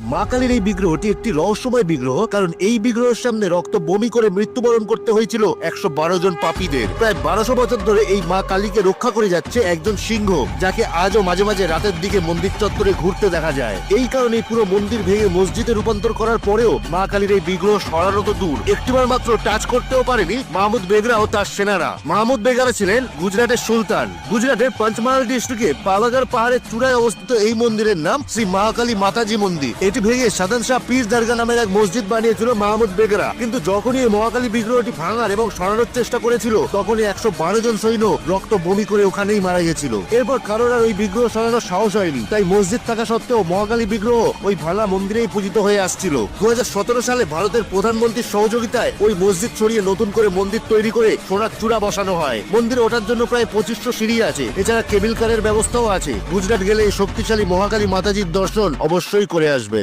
মা কালীর এই বিগ্রহটি একটি রহস্যময় বিগ্রহ, কারণ এই বিগ্রহের সামনে রক্ত বমি করে মৃত্যুবরণ করতে হয়েছিল একশো বারো জন পাপীদের। প্রায় বারোশো বছর ধরে এই মা কালীকে রক্ষা করে যাচ্ছে একজন সিংহ, যাকে আজও মাঝে মাঝে রাতের দিকে মন্দির চত্বরে ঘুরতে দেখা যায়। এই কারণে পুরো মন্দির ভেঙে মসজিদে রূপান্তর করার পরেও মা কালীর এই বিগ্রহ সরানো দূর। একটিবার মাত্র টাচ করতেও পারেনি মাহমুদ বেগরা ও তার সেনারা। মাহমুদ বেগরা ছিলেন গুজরাটের সুলতান। গুজরাটের পঞ্চমহাল ডিস্ট্রিক্টে পালাগার পাহাড়ের চূড়ায় অবস্থিত এই মন্দিরের নাম শ্রী মহাকালী মাতাজি মন্দির। এটি ভেঙে সাদান শাহ পীর দরগা নামের এক মসজিদ বানিয়েছিল মাহমুদ বেগরা। কিন্তু যখনই এই মহাকালী বিগ্রহটি ভাঙার এবং সরানোর চেষ্টা করেছিল, তখনই একশো বারো জন সৈন্য রক্ত বমি করে ওখানেই মারা গেছিল এরপর কারোর আর ওই বিগ্রহ সরানোর সাহস হয়নি। তাই মসজিদ থাকা সত্ত্বেও মহাকালী বিগ্রহ ওই ভাঙা মন্দিরেই পূজিত হয়ে আসছিল। দু হাজার সতেরো সালে ভারতের প্রধানমন্ত্রীর সহযোগিতায় ওই মসজিদ ছড়িয়ে নতুন করে মন্দির তৈরি করে সোনার চূড়া বসানো হয়। মন্দিরে ওঠার জন্য প্রায় পঁচিশশো সিঁড়ি আছে। এছাড়া কেবিল কারের ব্যবস্থাও আছে। গুজরাট গেলে এই শক্তিশালী মহাকালী মাতাজির দর্শন অবশ্যই করে আসবে।